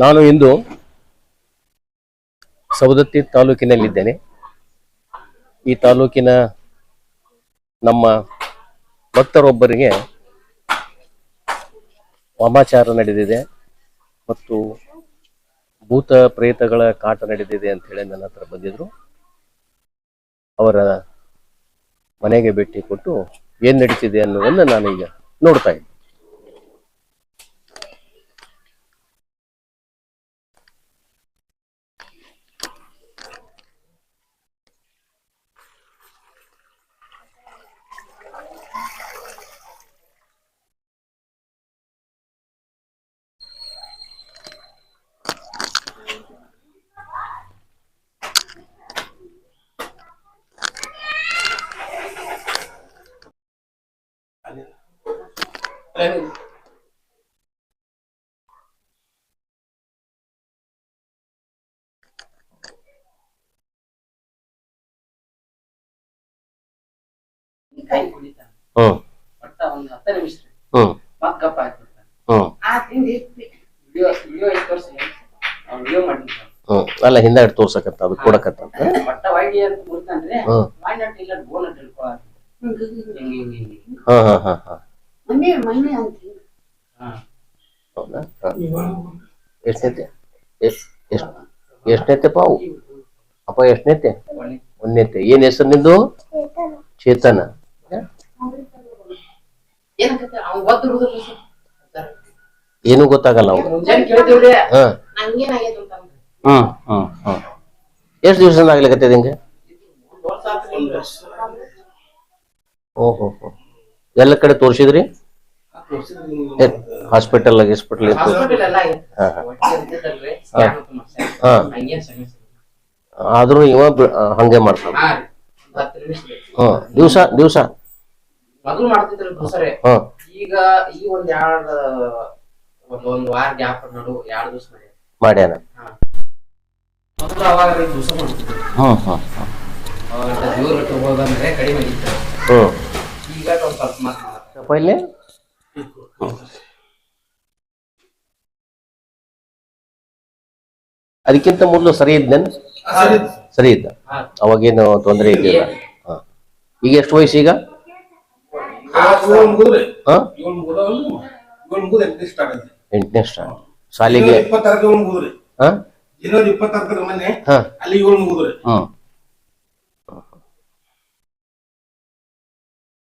ನಾನು ಇಂದು ಸವದತ್ತಿ ತಾಲೂಕಿನಲ್ಲಿದ್ದೇನೆ. ಈ ತಾಲೂಕಿನ ನಮ್ಮ ಭಕ್ತರೊಬ್ಬರಿಗೆ ವಾಮಾಚಾರ ನಡೆದಿದೆ ಮತ್ತು ಭೂತ ಪ್ರೇತಗಳ ಕಾಟ ನಡೆದಿದೆ ಅಂತ ಹೇಳಿ ನನ್ನ ಹತ್ರ ಬಂದಿದ್ರು. ಅವರ ಮನೆಗೆ ಭೇಟಿ ಕೊಟ್ಟು ಏನ್ ನಡೀತಿದೆ ಅನ್ನೋದನ್ನ ನಾನು ಈಗ ನೋಡ್ತಾ ಇದ್ದೆ. ಕೈ ಕುಡಿತಾನೆ ಹ್ಮ್. ಒಟ್ಟ ಒಂದ್ ಹತ್ತು ನಿಮಿಷ ಹ್ಮ್. ಮತ್ ಗಪ್ಪ ಆಗ್ಬಿಡ್ತಾನೆ ಹ್ಮ್. ಆ ತಿಂಡಿ ಇರ್ತಿ ವಿಡಿಯೋ ವಿಡಿಯೋ ಐದು ತೋರ್ಸಿ ಅವ್ನು ವಿಡಿಯೋ ಮಾಡಿರ್ತಾನೆ ಹ್ಮ್ ಅಲ್ಲ ಹಿಂದೆ ತೋರ್ಸಕತ್ತ ಅದು ಅಂತ ಇಲ್ಲ ಬೋನಟ್ ನಟ್ ಹಿಡ್ಕೊಳ ಹಿಂಗ ಹಿಂಗ ಹಿಂಗ ಹಿಂಗ ಹಾ ಹಾ ಹಾ ಹಾ ಮಮ್ಮಿ ಮಮ್ಮಿ ಅಂತ ಹಾ. ಹೌದಾ? ಹಾ. ಎಷ್ಟನೇತೆ ಎಷ್ಟ್ ಎಷ್ಟ್ ಎಷ್ಟನೇತೆಪ್ಪ ಅವು ಅಪ್ಪ ಎಷ್ಟನೇತೆ ಒಂದನೇತೆ ಏನ್ ಹೆಸರು ನಿಂದು? ಚೇತನ. ಏನು ಗೊತ್ತಾಗಲ್ಲ ಅವು ಮುಂಜಾನೆ ಕೇಳ್ತೀವ್ರಿ. ಹಾ. ನಂಗೇನಾಗೈತೆ ಅಂತ ಅಂದ್ರಿ ಹ್ಮ್ ಹ್ಮ್ ಹ್ಮ್ ಎಷ್ಟು ದಿವಸದಿಂದ ಆಗ್ಲಿಕತ್ತದ ಹಿಂಗೆ ಓಹೋ ಹೋ. ಎಲ್ಲ ಕಡೆ ತೋರಿಸಿದ್ರಿ? ಹಾಸ್ಪಿಟಲ್ ಗಿಸ್ಪಿಟಲ್ ಇತ್ತು. ಆದ್ರೂ ಇವ ಹಂಗೆ ಮಾಡ್ತಾನ. ಹ್ಮ್. ದಿವ್ಸ ದಿವ್ಸ. ಮೊದಲು ಮಾಡ್ತಿದ್ರಿ ದೋಸರೆ ಈಗ ಈ ಒಂದ್ ಎರಡ್ ಒಂದ್ ಒಂದ್ ವಾರ ಗ್ಯಾಪ್ ನಡು ಎರಡ್ ದಿವಸ ಮಾಡಿ. ಮಾಡ್ಯಾನ. ಮೊದಲು ಅವಾಗ ರೀ ದಿವಸ ಮಾಡ್ತಿದ್ರಿ. ಹ್ಮ್ ಹ್ಮ್ ಅವಾಗ ದೇವ್ರ ಕಡಿಮೆ ಆಗಿತ್ತು. ಈಗ ಸ್ವಲ್ಪ ಮಾತ್ರ ಅದಕ್ಕಿಂತ ಮೊದಲು ಸರಿ ಇದ್ನೇನ್ ಸರಿ ಇದ್ದ. ಅವಾಗೇನು ತೊಂದರೆ ಇದೆಯಲ್ಲ. ಈಗ ಎಷ್ಟು ವಯಸ್ಸು ಈಗ? ಎಂಟನೇ ಸ್ಟಾಂಡ್ ಶಾಲೆಗೆ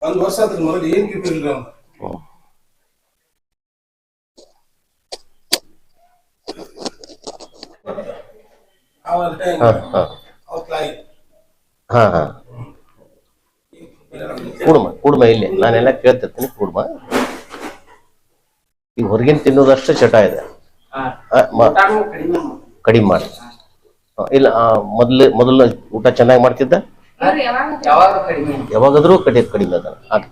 ಒಂದ್ ವರ್ಷ ಆದ್ರೆ ಮೊದಲು ಏನ್ ಕಿಟ್ಟಿಲ್ರಿ ಅವ್ನು? ಹಾ ಹಾ. ಕೂಡ್ಮ ಕೂಡ್ಮ ಇಲ್ಲಿ. ನಾನೆಲ್ಲ ಕೇಳ್ತಿರ್ತೀನಿ ಕೂಡ್ಮ. ಈಗ ಹೊರಗಿನ ತಿನ್ನೋದಷ್ಟು ಚಟ ಇದೆ. ಕಡಿಮೆ ಮಾಡಿ. ಇಲ್ಲ ಮೊದಲು ಮೊದ್ಲು ಊಟ ಚೆನ್ನಾಗಿ ಮಾಡ್ತಿದ್ದ? ಯಾವಾಗಾದ್ರೂ ಕಡಿ ಕಡಿಮೆ ಅದ. ಆಗ್ಲಿ.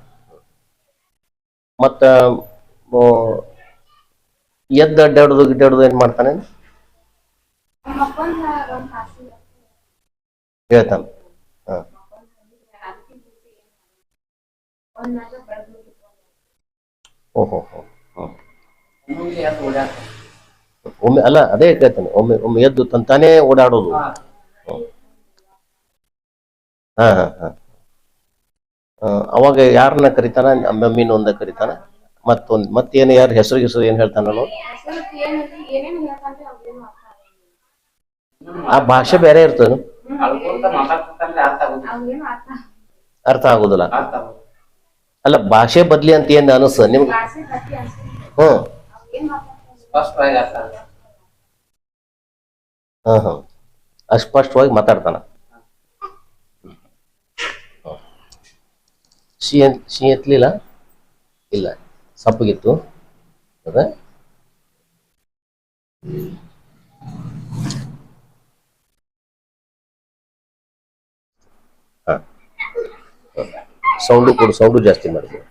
ಮತ್ತ ಎದ್ದು ಅಡ್ಡಾಡೋದು ಗಿಡ್ಡಾಡೋದು ಏನ್ ಮಾಡ್ತಾನೆ? ಹೇಳ್ತಾನೆ. ಹಾ. ಓಹೋ. ಒಮ್ಮೆ ಅಲ್ಲ ಅದೇ ಕೇಳ್ತಾನೆ ಒಮ್ಮೆ ಒಮ್ಮೆ ಎದ್ದು ತಂತಾನೇ ಓಡಾಡೋದು. ಹಾ. ಹಾ. ಹಾ ಅವಾಗ ಯಾರನ್ನ ಕರಿತಾನ? ಮಮ್ಮಿನ ಒಂದ ಕರಿತಾನ. ಮತ್ತೊಂದ್ ಮತ್ತೇನು ಯಾರ ಹೆಸರು ಹೆಸರು ಏನ್ ಹೇಳ್ತಾನಲ್ಲೋ ಆ ಭಾಷೆ ಬೇರೆ ಇರ್ತದ. ಅರ್ಥ ಆಗುದಿಲ್ಲ. ಅರ್ಥ ಆಗುದಿಲ್ಲ. ಅರ್ಥ ಆಗುದಿಲ್ಲ. ಅಲ್ಲ ಭಾಷೆ ಬದ್ಲಿ ಅಂತ ಏನ್ ಅನಸ ನಿಮ್ಗೆ ಹ್ಮ್. ಸ್ಪಷ್ಟವಾಗಿ ಅರ್ಥ ಆಗುತ್ತೆ. ಹಾ ಹಾ. ಅಸ್ಪಷ್ಟವಾಗಿ ಮಾತಾಡ್ತಾನ. ಸಿ ಎತ್ಲಿಲ್ಲ ಇಲ್ಲ ಸಪ್ಪಗಿತ್ತು. ಹೌದಾ ಸೌಂಡು ಕೊಡು ಸೌಂಡು ಜಾಸ್ತಿ ಮಾಡ್ತೀವಿ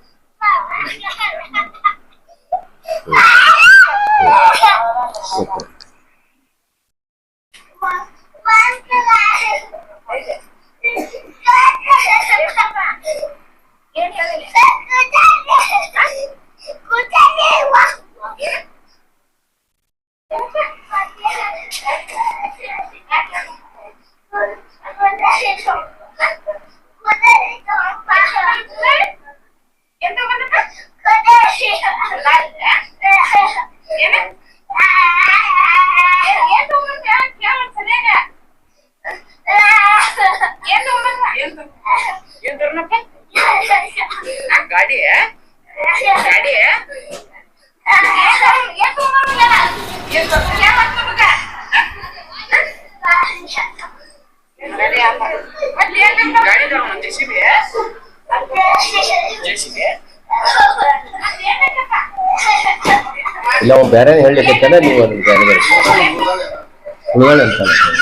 ಓಕೆ ಇಲ್ಲ ಅವ್ನು ಬೇರೆ ಹೇಳಲಿಕ್ಕೆ ನೀವು ಅದನ್ನ ಬೇರೆ ಬೇರೆ ಅಂತಾನೆ ಏನ್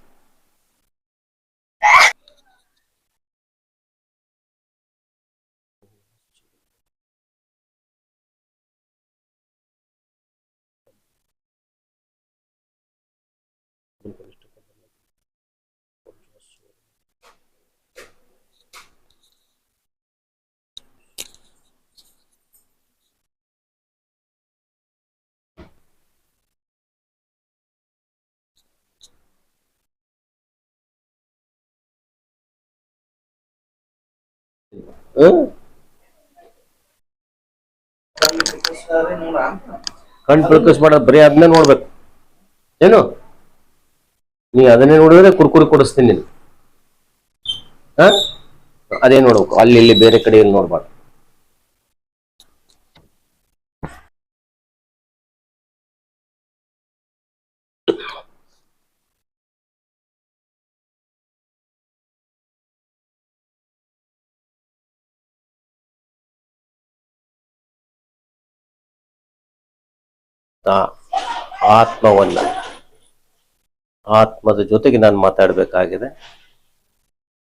ಕಣ್ ಪ್ರಕಸ್ ಮಾಡೋದು ಬರೀ ಅದನ್ನ ನೋಡ್ಬೇಕು. ಏನು? ನೀ ಅದನ್ನೇ ನೋಡಿದ್ರೆ ಕುರ್ಕುರಿ ಕೊಡಿಸ್ತೀನಿ ನೀನು ಹಾ? ಅದೇ ನೋಡ್ಬೇಕು. ಅಲ್ಲಿ ಇಲ್ಲಿ ಬೇರೆ ಕಡೆ ಇಲ್ಲಿ ನೋಡ್ಬಾರ್ದು. ಆತ್ಮವನ್ನ. ಆತ್ಮದ ಜೊತೆಗೆ ನಾನು ಮಾತಾಡಬೇಕಾಗಿದೆ.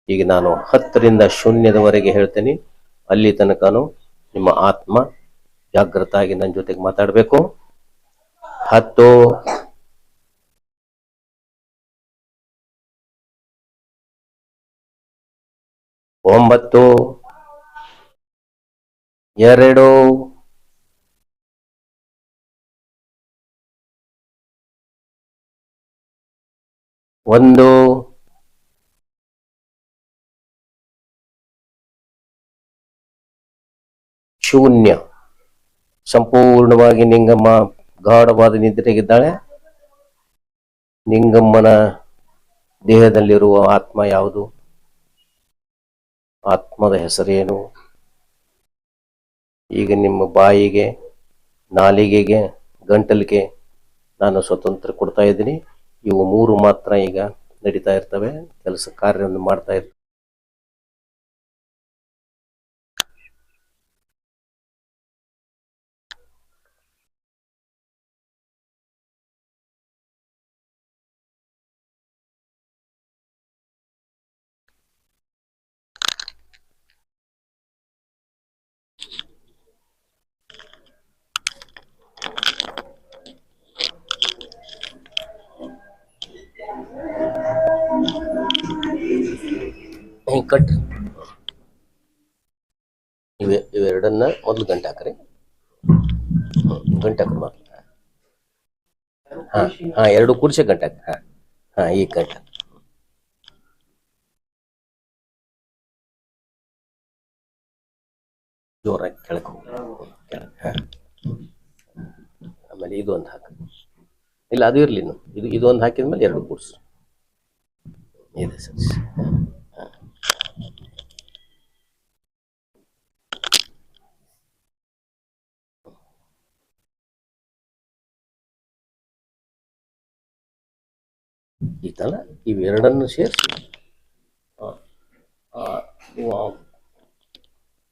ಈಗ ನಾನು ಹತ್ತರಿಂದ ಶೂನ್ಯದವರೆಗೆ ಹೇಳ್ತೇನೆ. ಅಲ್ಲಿ ತನಕನು ನಿಮ್ಮ ಆತ್ಮ ಜಾಗೃತ ಆಗಿ ನನ್ನ ಜೊತೆಗೆ ಮಾತಾಡಬೇಕು. ಹತ್ತು. ಒಂಬತ್ತು. ಎರಡು. ಒಂದು. ಶೂನ್ಯ. ಸಂಪೂರ್ಣವಾಗಿ ನಿಂಗಮ್ಮ ಗಾಢವಾದ ನಿದ್ರೆಗಿದ್ದಾಳೆ. ನಿಂಗಮ್ಮನ ದೇಹದಲ್ಲಿರುವ ಆತ್ಮ ಯಾವುದು? ಆತ್ಮದ ಹೆಸರೇನು? ಈಗ ನಿಮ್ಮ ಬಾಯಿಗೆ, ನಾಲಿಗೆಗೆ, ಗಂಟಲಿಗೆ ನಾನು ಸ್ವತಂತ್ರ ಕೊಡ್ತಾ ಇದ್ದೀನಿ. ಇವು ಮೂರು ಮಾತ್ರ ಈಗ ನಡೀತಾ ಇರ್ತವೆ. ಕೆಲಸ ಕಾರ್ಯವನ್ನು ಮಾಡ್ತಾ ಇರ್ತವೆ. ಹಿಂಗೆ ಕಟ್ ಇವೆ, ಇವೆರಡನ್ನ ಮೊದಲು ಗಂಟೆ ಹಾಕ್ರಿ. ಗಂಟೆ ಹಾಕ್ರಿ ಮೊದಲು. ಹಾ ಹಾ, ಎರಡು ಕೂರ್ಸೆ ಗಂಟೆ ಹಾ ಹಾ, ಈ ಗಂಟೆ. ಜೋರಾಗಿ ಕೆಳಗೆ ಹಾ. ಆಮೇಲೆ ಇದು ಒಂದು ಹಾಕ ಇಲ್ಲ, ಅದು ಇರಲಿ ಇದು ಇದು ಒಂದು ಹಾಕಿದ್ಮೇಲೆ ಎರಡು ಕೂರ್ಸು ಇದೆ ಸರ್. ಈತಲ್ಲ ಇವೆರಡನ್ನು ಸೇರಿಸಿ.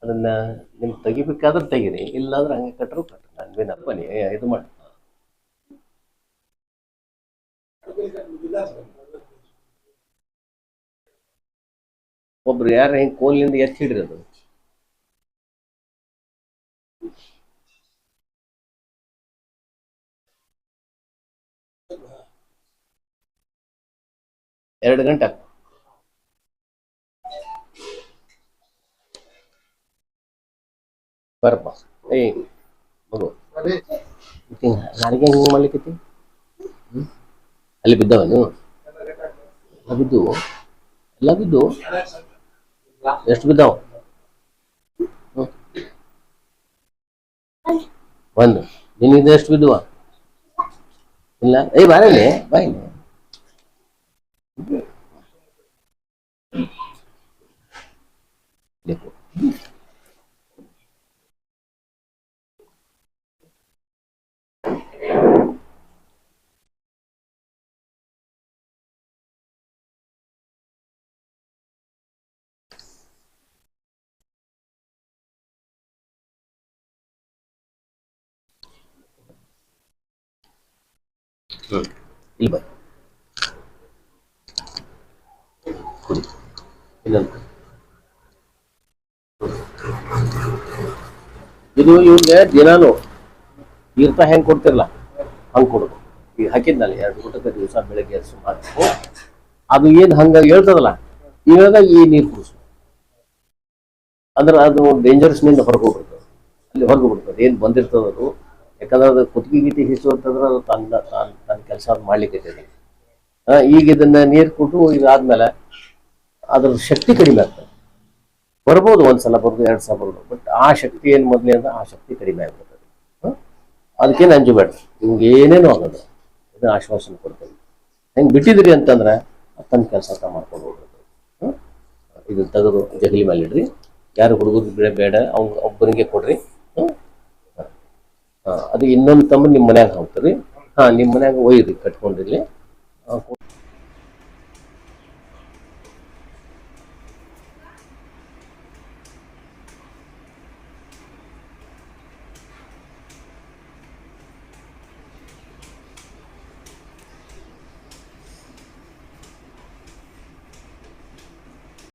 ಅದನ್ನ ನಿಮ್ಗೆ ತೆಗಿಬೇಕಾದ್ರೆ ತೆಗೀರಿ, ಇಲ್ಲಾಂದ್ರೆ ಹಂಗೆ ಕಟ್ಟರು ಕಟ್ಟ ನನ್ವೇನ ಬನ್ನಿ ಇದು ಮಾಡಿ. ಒಬ್ರು ಯಾರು ಹಿಂಗೆ ಕೋಲಿನಿಂದ ಎತ್ತಿ ಹಿಡ್ರಿ ಅದು? ಎರಡು ಗಂಟೆ ಆಗ್ತದೆ. ಬರಪ್ಪ. ಏಯ್, ಮಗು. ನಾಳೆಗೆ ಹಿಂಗೆ ಮಾಡ್ಲಿಕ್ಕೈತಿ ಹ್ಮ್? ಅಲ್ಲಿ ಬಿದ್ದವನು? ಎಲ್ಲ ಬಿದ್ದು ಎಲ್ಲ ಬಿದ್ದು ಎಷ್ಟು ಬಿದ್ದಾವ. ಒಂದು. ನಿನ್ನಿಂದ ಎಷ್ಟು ಬಿದ್ದುವ? ಇಲ್ಲ. ಏ ಬಾರಲ್ಲಿ ಬಾಯಿ ಬೇಕು ಹ್ಮ್ ಇಲ್ಲಿ ಬನ್ನಿ ಕುಡಿ ಇನ್ನೊಂದು ಕುಡಿ. ಇದು ಇವ್ರಿಗೆ ದಿನಾನು ತೀರ್ಥ ಹೆಂಗ್ ಕೊಡ್ತಿರಲ್ಲ ಹಂಗ್ ಕೊಡುದು. ಈಗ ಹಾಕಿದ್ನಲ್ಲ, ಎರಡು ಊಟಕ್ಕೆ ದಿವಸ ಬೆಳಗ್ಗೆ ಸುಮಾರು ಅದು ಏನ್ ಹಂಗ ಹೇಳ್ತದಲ್ಲ, ಇವಾಗ ಈ ನೀರು ಕುಡಿಸು. ಅಂದ್ರೆ ಅದು ಡೇಂಜರಸ್ನಿಂದ ಹೊರಗೆ ಹೋಗ್ಬಿಡ್ತದೆ ಅಲ್ಲಿ ಹೊರಗೆ ಬಿಡ್ತದೆ ಏನ್ ಬಂದಿರ್ತದ ಅದು? ಯಾಕಂದ್ರೆ ಅದು ಕುತ್ತಿಗೆ ಗೀತಿ ಹಿಸುವಂತಂದ್ರೆ ಅದು ತನ್ನ ತಾನು ತನ್ನ ಕೆಲಸ ಮಾಡ್ಲಿಕ್ಕೆ ಈಗ ಇದನ್ನ ನೀರು ಕೊಟ್ಟು ಇದಾದ್ಮೇಲೆ ಅದ್ರ ಶಕ್ತಿ ಕಡಿಮೆ ಆಗ್ತದೆ. ಬರ್ಬೋದು ಒಂದ್ಸಲ ಬರ್ಬೋದು, ಎರಡು ಸಲ ಬರ್ಬೋದು ಬಟ್ ಆ ಶಕ್ತಿ ಏನು ಮೊದಲೇ ಅಂದ್ರೆ ಆ ಶಕ್ತಿ ಕಡಿಮೆ ಆಗ್ಬಿಡ್ತದೆ? ಅದಕ್ಕೇನು ಅಂಜಬೇಡ ನಿಮ್ಗೆ ಏನೇನು ಆಗೋದು ಇದನ್ನ ಆಶ್ವಾಸನೆ ಕೊಡ್ತೇನೆ. ಹೆಂಗೆ ಬಿಟ್ಟಿದ್ರಿ ಅಂತಂದ್ರೆ ತನ್ನ ಕೆಲಸ ಅಂತ ಮಾಡ್ಕೊಂಡು ಹೋಗ್ಬಿಡ್ತದೆ ಇದು ಇದನ್ನ ತೆಗೆದು ಜಗಲಿ ಮೇಲೆ ಇಡ್ರಿ. ಯಾರು ಹುಡುಗರು ಬೇಡ ಬೇಡ, ಅವ್ನ ಒಬ್ಬನಿಗೆ ಕೊಡ್ರಿ. ಅದು ಇನ್ನೊಂದು ತಮ್ಮ ನಿಮ್ಮ ಮನ್ಯಾಗ ಹೋಗ್ತಾರೆ ಹಾಂ ನಿಮ್ಮ ಮನ್ಯಾಗ ಒಯ್ಯಿರಿ, ಕಟ್ಕೊಂಡಿರ್ಲಿ.